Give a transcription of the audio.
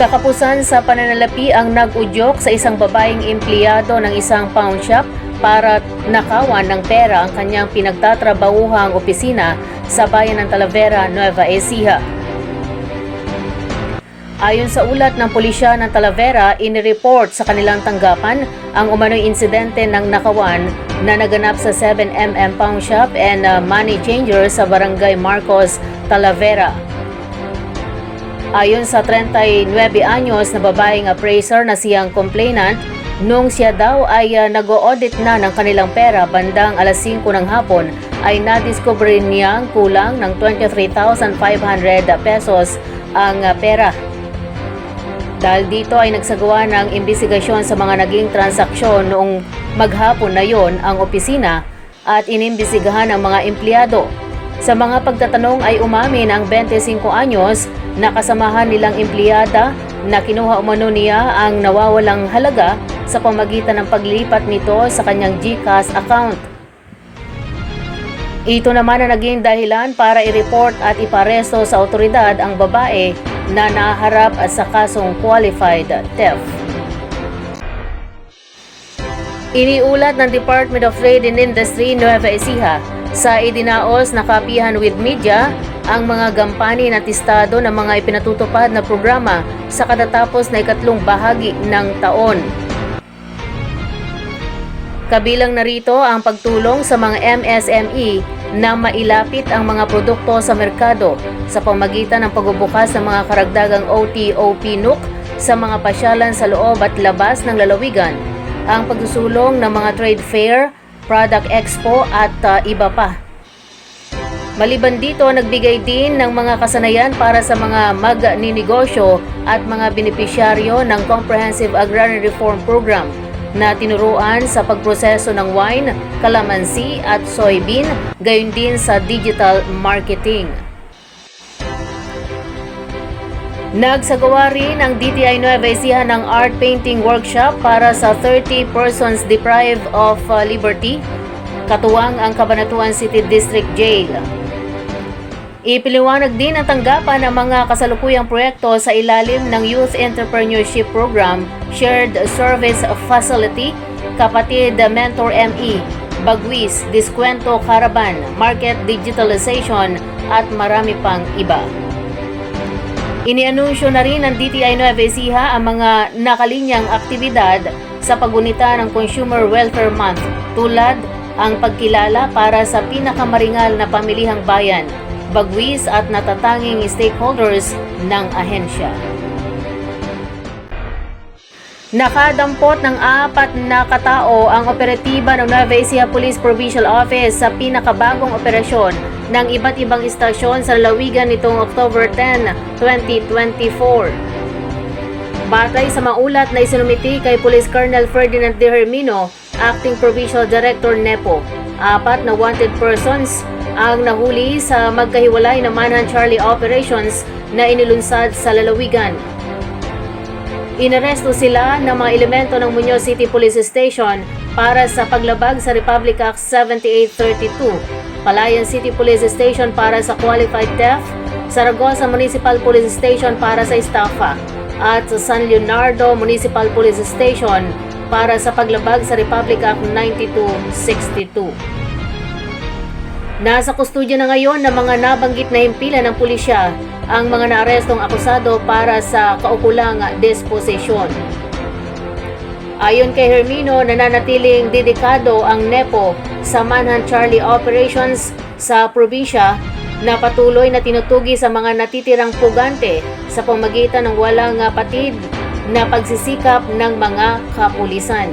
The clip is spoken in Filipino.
Kakapusan sa pananalapi ang nag-udyok sa isang babaeng empleyado ng isang pawn shop para nakawan ng pera ang kanyang pinagtatrabahuhang opisina sa bayan ng Talavera, Nueva Ecija. Ayon sa ulat ng pulisya ng Talavera, inireport sa kanilang tanggapan ang umano'y insidente ng nakawan na naganap sa 7mm Pawn Shop and uh, Money Changer sa Barangay Marcos, Talavera. Ayon sa 39 anyos na babaeng appraiser na siyang complainant, nung siya daw ay uh, nag-audit na ng kanilang pera bandang alas 5 ng hapon ay nadiscover niyang kulang ng 23,500 pesos ang uh, pera. Dahil dito ay nagsagawa ng imbestigasyon sa mga naging transaksyon noong maghapon na yon ang opisina at inimbestigahan ang mga empleyado. Sa mga pagtatanong ay umamin ang 25 anyos na kasamahan nilang empleyada na kinuha umano niya ang nawawalang halaga sa pamagitan ng paglipat nito sa kanyang GCash account. Ito naman ang naging dahilan para i-report at iparesto sa otoridad ang babae na naharap sa kasong qualified theft. Iniulat ng Department of Trade and Industry Nueva Ecija sa idinaos na kapihan with media ang mga gampani na testado ng mga ipinatutupad na programa sa katatapos na ikatlong bahagi ng taon. Kabilang narito ang pagtulong sa mga MSME na mailapit ang mga produkto sa merkado sa pamagitan ng pagbubukas ng mga karagdagang OT-OP NUC sa mga pasyalan sa loob at labas ng lalawigan, ang pagsusulong ng mga trade fair, product expo at uh, iba pa. Maliban dito, nagbigay din ng mga kasanayan para sa mga magninegosyo at mga benepisyaryo ng Comprehensive Agrarian Reform Program na tinuruan sa pagproseso ng wine, calamansi at soybean, gayon din sa digital marketing. Nagsagawa rin ang DTI Nueva Ecija ng art painting workshop para sa 30 persons deprived of uh, liberty, katuwang ang Cabanatuan City District Jail. Ipiliwanag din ang tanggapan ng mga kasalukuyang proyekto sa ilalim ng Youth Entrepreneurship Program, Shared Service Facility, Kapatid Mentor ME, Bagwis, Diskwento Caravan, Market Digitalization at marami pang iba. Inianunsyo na rin ng DTI Nueva Ecija ang mga nakalinyang aktibidad sa pagunita ng Consumer Welfare Month tulad ang pagkilala para sa pinakamaringal na pamilihang bayan, bagwis at natatanging stakeholders ng ahensya. Nakadampot ng apat na katao ang operatiba ng Nueva Ecija Police Provincial Office sa pinakabagong operasyon ng iba't ibang istasyon sa lalawigan nitong October 10, 2024. Batay sa maulat na isinumiti kay Police Colonel Ferdinand De Hermino, Acting Provincial Director NEPO, apat na wanted persons ang nahuli sa magkahiwalay na Manhunt Charlie operations na inilunsad sa lalawigan. Inaresto sila ng mga elemento ng Muñoz City Police Station para sa paglabag sa Republic Act 7832, Palayan City Police Station para sa qualified theft, Saragossa Municipal Police Station para sa estafa, at sa San Leonardo Municipal Police Station para sa paglabag sa Republic Act 9262. Nasa kustudya na ngayon ng mga nabanggit na himpilan ng pulisya ang mga naarestong akusado para sa kaukulang disposisyon. Ayon kay Hermino, nananatiling dedikado ang NEPO sa Manhunt Charlie operations sa probinsya na patuloy na tinutugi sa mga natitirang pugante sa pamagitan ng walang patid na pagsisikap ng mga kapulisan.